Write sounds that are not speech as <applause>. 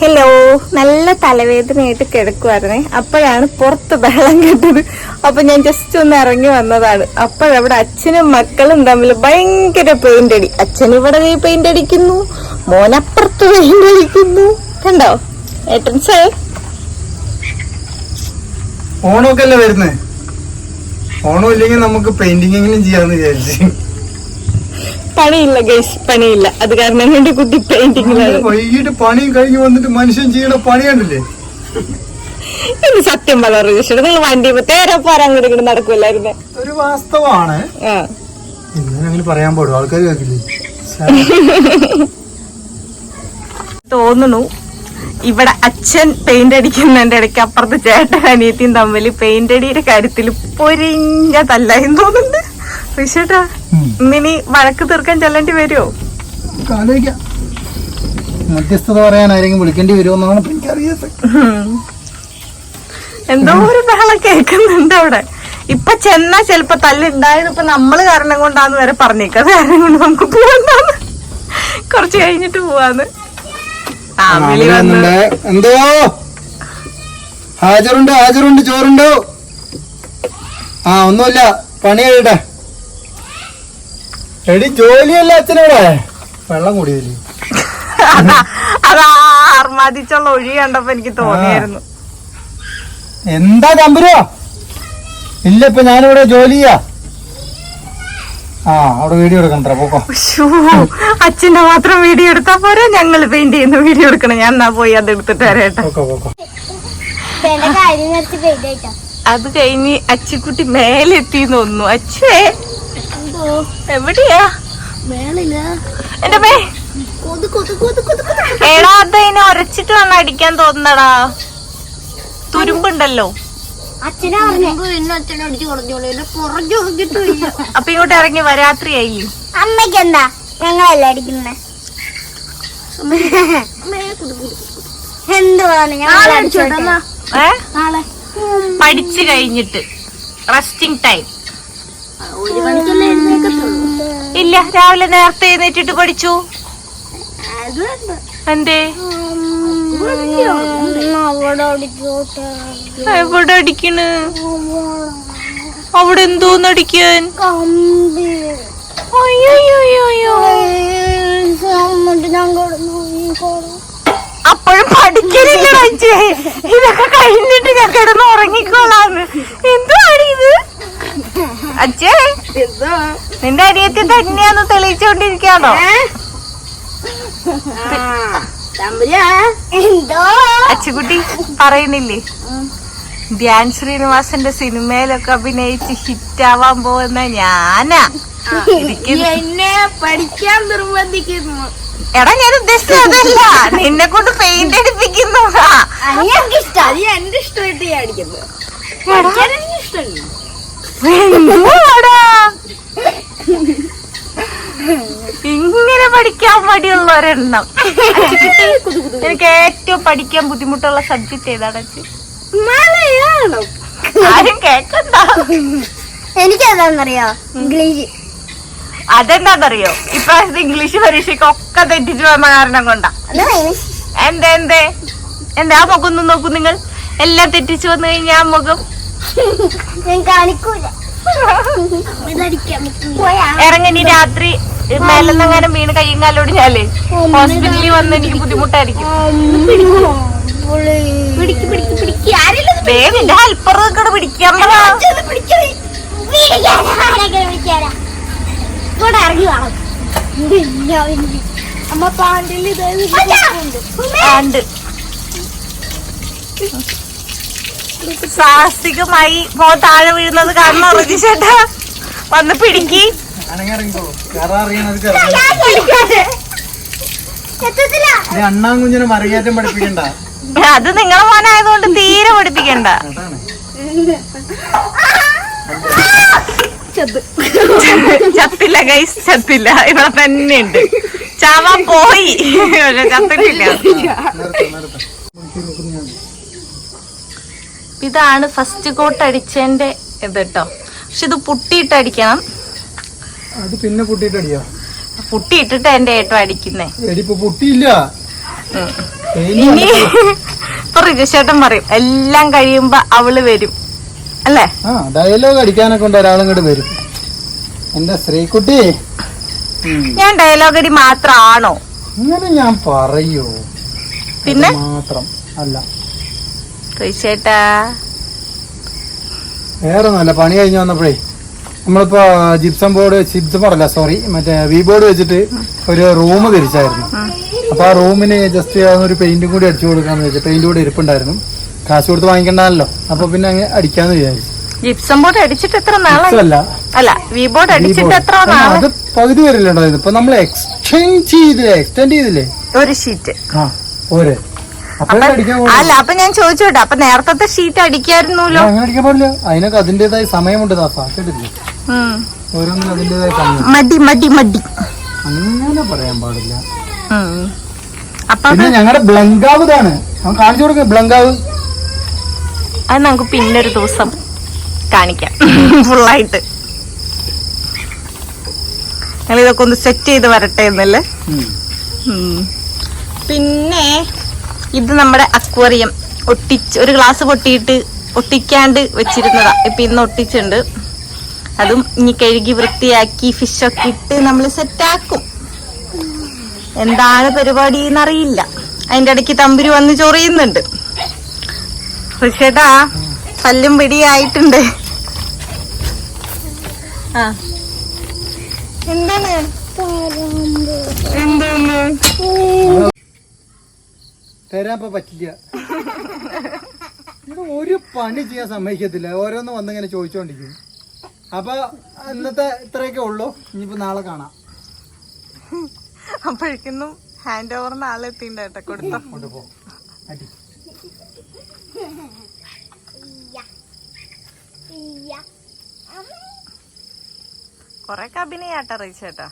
Hello നല്ല തലവേദനയായിട്ട് കിടക്കുവായിരുന്നേ. അപ്പോഴാണ് പുറത്ത് ബഹളം കേട്ടത്. അപ്പൊ ഞാൻ ജസ്റ്റ് ഒന്ന് ഇറങ്ങി വന്നതാണ്. അപ്പോഴവിടെ അച്ഛനും മക്കളും തമ്മിൽ ഭയങ്കര പെയിന്റ് അടി. അച്ഛൻ ഇവിടെ പെയിന്റ് അടിക്കുന്നു. മോനപ്പുറത്ത് പെയിന്റ് അടിക്കുന്നു. കണ്ടോ? ഏട്ടൻസേ ഓണമൊക്കെ അല്ലേ വരുന്നേ? ഓണം ഇല്ലെങ്കിൽ നമുക്ക് പെയിന്റിംഗ് ചെയ്യാന്ന് വിചാരിച്ചു. പണിയില്ല ഗൈസ് പണിയില്ല. അത് കാരണം എന്റെ കുട്ടി പെയിന്റിങ്ങിലാണ് വൈകിട്ട് പണിയും കഴിഞ്ഞ് വന്നിട്ട് മനുഷ്യൻ ചെയ്യണ പണിയാണല്ലേ ഇത് സത്യം പറഞ്ഞു നിങ്ങൾ വണ്ടി തേരെ പോരാ അങ്ങോട്ട് ഇങ്ങോട്ട് നടക്കുമല്ലായിരുന്നേ ഒരു വാസ്തവമാണ് അങ്ങനെ പറയാൻ പാടും ആൾക്കാർ കേൾക്കില്ലേ? തോന്നുന്നു ഇവിടെ അച്ഛൻ പെയിന്റ് അടിക്കുന്നതിന്റെ ഇടയ്ക്ക് അപ്പുറത്ത് ചേട്ടൻ അനിയത്തിയും തമ്മിൽ പെയിന്റ് അടിയുടെ കാര്യത്തിൽ പൊരിഞ്ഞ എന്ന് തോന്നുന്നുണ്ട്. റിഷേട്ടാ ഇന്നിനി വഴക്ക് തീർക്കാൻ ചെല്ലേണ്ടി വരുമോ ആലോചിക്കാം മധ്യസ്ഥത പറയാൻ ആരെങ്കിലും വിളിക്കേണ്ടി വരുമെന്നാണ് ഇപ്പൊ എനിക്കറിയാത്തത് എന്തോ ഒരു ബഹളം കേൾക്കുന്നുണ്ട് അവിടെ. ഇപ്പൊ ചെന്നാ ചെലപ്പോ തല്ലുണ്ടായത് ഇപ്പൊ നമ്മൾ കാരണം കൊണ്ടാന്ന് വരെ പറഞ്ഞേക്കാം. കാരണം കൊണ്ട് നമുക്ക് പോവാന്ന് കൊറച്ച് കഴിഞ്ഞിട്ട് പോവാന്ന്. എന്തോ? ഹാജറുണ്ട്? ഹാജറുണ്ട് ചോറുണ്ടോ? ആ ഒന്നുമില്ല. പണി കഴിയട്ടെ. എടി ജോലിയല്ല അച്ഛനോടെ വെള്ളം കൂടിയല്ലേ? അതാ ആർമാദിച്ചുള്ള ഒഴി കണ്ടപ്പോ എനിക്ക് തോന്നിയായിരുന്നു. എന്താ തമ്പുരോ ഇല്ല ഇപ്പൊ ഞാനിവിടെ ജോലി ചെയ്യാ. ആ അവിടെ വീഡിയോ എടുക്കണ്ട പോക്കോ. അച്ഛന്റെ മാത്രം വീഡിയോ എടുത്താ പോരാ? ഞങ്ങൾ പെയിന്റ് ചെയ്യുന്ന വീഡിയോ എടുക്കണം. ഞാൻ എന്നാ പോയി അത് എടുത്തിട്ട് വരട്ടെ. അത് കഴിഞ്ഞ് അച്ചിക്കുട്ടി മേലെത്തി തോന്നുന്നു. അച്ഛേ എവിടെയാ? മേളിൽ. എന്റെ പേ കൊതു കൊതു കൊതു കൊതു കൊതു. എടാ അതിനെ ഒരച്ചിട്ട് വന്ന് അടിക്കാൻ തോന്നടാ തുരുമ്പുണ്ടല്ലോ. അപ്പൊ ഇങ്ങോട്ട് ഇറങ്ങി വരാത്രിയായി. അമ്മയ്ക്ക് എന്താ? ഞങ്ങളല്ല അടിക്കുന്നേ. എന്തുവാണ് ഞങ്ങൾ പഠിച്ചു കഴിഞ്ഞിട്ട്. റെസ്റ്റിംഗ് ടൈം ഇല്ല രാവിലെ നേരത്തെ എഴുന്നേറ്റിട്ട് പഠിച്ചു. എന്തേ? എവിടെ അടിക്കണ്? അവിടെ എന്തോന്ന് അടിക്കാൻ? കമ്പി അയ്യോയ്യോയ്യോ എന്നിട്ട് ഞാൻ കിടന്നു ഉറങ്ങിക്കോളാം. അപ്പോഴും പഠിക്കലില്ല ഇതൊക്കെ കഴിഞ്ഞിട്ട് ഞാൻ കിടന്ന് ഉറങ്ങിക്കോളാന്ന്. എന്താണ് ഇത്? അച്ഛേ നിന്റെ അരിയത്തി തന്നെയാന്ന് തെളിയിച്ചോണ്ടിരിക്കാണോ അച്ചുകുട്ടി പറയുന്നില്ലേ? ധ്യാൻ ശ്രീനിവാസന്റെ സിനിമയിലൊക്കെ അഭിനയിച്ച് ഹിറ്റാവാൻ പോകുന്ന ഞാനാ. എന്നെ പഠിക്കാൻ നിർബന്ധിക്കുന്നു. എടാ ഞാൻ ഉദ്ദേശിച്ചത് അതല്ല. നിന്നെ കൊണ്ട് പെയിന്റ് അടിപ്പിക്കുന്നതാ. എനിക്കിഷ്ടം അത് എന്റെ ഇഷ്ടമായിട്ട് ഞാൻ അടിക്കുന്നത്. ഇഷ്ടമല്ല? ഇങ്ങനെ പഠിക്കാൻ മടിയുള്ളവരെണ്ണം. എനിക്ക് ഏറ്റവും പഠിക്കാൻ ബുദ്ധിമുട്ടുള്ള സബ്ജക്ട് ഏതാണ് മലയാളം. ആരും കേക്കണ്ട. എനിക്കതാന്നറിയോ ഇംഗ്ലീഷ്. അതെന്താന്നറിയോ? ഇപ്രാവശ്യത്തെ ഇംഗ്ലീഷ് പരീക്ഷയ്ക്ക് ഒക്കെ തെറ്റിച്ചു പോയ കാരണം കൊണ്ടാ. എന്തേ എന്തേ? എന്താ മുഖം ഒന്ന് നോക്കൂ നിങ്ങൾ. എല്ലാം തെറ്റിച്ചു വന്നു കഴിഞ്ഞാ മുഖം ഞാൻ കാണിക്കൂല. ഇറങ്ങി ഇറങ്ങി രാത്രി മേലെന്നെങ്ങാനും വീണ് കയ്യും കാലോടിഞ്ഞാലേ ഹോസ്പിറ്റലിൽ വന്ന് എനിക്ക് ബുദ്ധിമുട്ടായിരിക്കും. നിന്റെ ഹെൽപ്പർ നിൽക്കണ പിടിക്കാൻ അമ്മ പാണ്ടിൽ സാഹസികമായി പോ താഴെ വീഴുന്നത് കാരണം ഉറങ്ങി ചേട്ടാ വന്ന് പിടിക്കി. അണ്ണാൻ കുഞ്ഞിനെ മറികേറ്റം പഠിപ്പിക്കണ്ട. അത് നിങ്ങളെ മോനായതുകൊണ്ട് തീരെ പഠിപ്പിക്കണ്ട. ചത്തില്ല ഗൈസ് ചത്തില്ല. ഇവിടെ തന്നെ ഉണ്ട് ചാവാൻ പോയി. ചത്തിട്ടില്ല. ഇതാണ് ഫസ്റ്റ് കോട്ട് അടിച്ചതിന്റെ ഇത് കേട്ടോ പക്ഷെ ഇത് പുട്ടിയിട്ടടിക്കണം. അത് പിന്നെ പുട്ടിയിട്ടടിയോ? പുട്ടിയിട്ടിട്ട് എന്റെ ഏട്ടോ അടിക്കുന്നേ. പുട്ടിയില്ല. ഇനി <laughs> ഇപ്പൊ റിജുശേട്ടൻ പറയും എല്ലാം കഴിയുമ്പോ അവൾ വരും. അല്ലേ? ഡയലോഗ് അടിക്കാനൊക്കെ ഉണ്ട് ഒരാളും കൂടെ വരും. എന്റെ ശ്രീകുട്ടി? ഞാൻ ഡയലോഗ് അടി മാത്രമാണോ ഇങ്ങനെ ഞാൻ പറയൂ? പിന്നെ? മാത്രം. അല്ല. റിജുശേട്ടാ വേറെ നല്ല പണി കഴിഞ്ഞ് വന്നപ്പോഴേ നമ്മളിപ്പോ ജിപ്സം ബോർഡ് ജിപ്സം പറയല്ല സോറി മറ്റേ വി ബോർഡ് വെച്ചിട്ട് ഒരു റൂം തിരിച്ചായിരുന്നു. അപ്പൊ ആ റൂമിന് ജസ്റ്റ് ഒരു പെയിന്റും കൂടി അടിച്ചു കൊടുക്കാന്ന് വെച്ചാൽ പെയിന്റ് കൂടി ഇരിപ്പുണ്ടായിരുന്നു. കാശ് കൊടുത്ത് വാങ്ങിക്കണ്ടല്ലോ അപ്പൊ പിന്നെ അങ്ങ് അടിക്കാന്ന് വിചാരിച്ചു. ജിപ്സം ബോർഡ് അടിച്ചിട്ട് എത്ര നാളല്ല അല്ല വി ബോർഡ് അടിച്ചിട്ട് എത്ര അത് പകുതി വരില്ലുണ്ടോ ഇപ്പൊ നമ്മൾ എക്സ്റ്റെൻഡ് ചെയ്തില്ലേ എക്സ്റ്റെൻഡ് ചെയ്തില്ലേ? ഒരു ഷീറ്റ് ആ പോകണം അല്ല അപ്പൊ ഞാൻ ചോദിച്ചോട്ടെ അപ്പൊ നേരത്തെ ഷീറ്റ് അടിക്കായിരുന്നല്ലോ? അങ്ങനെ അടിക്കാൻ പാടില്ല. അതിനൊക്കെ അതിന്റേതായ സമയമുണ്ട് കേട്ടില്ലേ ഉം. ഓരോന്നിനും അതിന്റേതായ സമയം. മടി മടി മടി. അങ്ങനെ പറയാൻ പാടില്ല. പിന്നെ ഞങ്ങളുടെ ബ്ലങ്കാവ് ഇതാണ്. കാണിച്ചു കൊടുക്ക ബ്ലങ്കാവ്. അത് നമുക്ക് ഒരു ദിവസം കാണിക്കാം. ഫുള്ളായിട്ട് ഞങ്ങൾ ഇതൊക്കെ ഒന്ന് സെറ്റ് ചെയ്ത് വരട്ടെ എന്നല്ലേ? പിന്നെ ഇത് നമ്മുടെ അക്വേറിയം. ഒട്ടിച്ച് ഒരു ഗ്ലാസ് പൊട്ടിയിട്ട് ഒട്ടിക്കാണ്ട് വെച്ചിരുന്നതാ. ഇപ്പൊ ഇന്ന് ഒട്ടിച്ചിട്ടുണ്ട്. അതും ഇനി കഴുകി വൃത്തിയാക്കി ഫിഷൊക്കെ ഇട്ട് നമ്മൾ സെറ്റാക്കും എന്താണ് പരിപാടി എന്നറിയില്ല. അതിന്റെ ഇടയ്ക്ക് തമ്പുരി വന്ന് ചൊറിയുന്നുണ്ട്. ഋഷേട്ടാ പല്ലും പിടിയായിട്ടുണ്ട്. ആ. എന്താണ്? എന്താണ്? തരാൻ പറ്റില്ല. ഇത് ഒരു പണി ചെയ്യാൻ സമ്മതിക്കത്തില്ല. ഓരോന്ന് വന്നിങ്ങനെ ചോദിച്ചോണ്ടിരിക്കും. അപ്പൊ ഇന്നത്തെ ഇത്രയൊക്കെ ഉള്ളൂ. ഇനിയിപ്പോ നാളെ കാണാം. അപ്പോഴേക്കൊന്നും ഹാൻഡ് ഓവർ നാളെ കേട്ടോ കൊടുത്തോ. കൊണ്ടുപോ അടി. കൊറേ അഭിനയാട്ടാ റീച്ചേട്ടാ.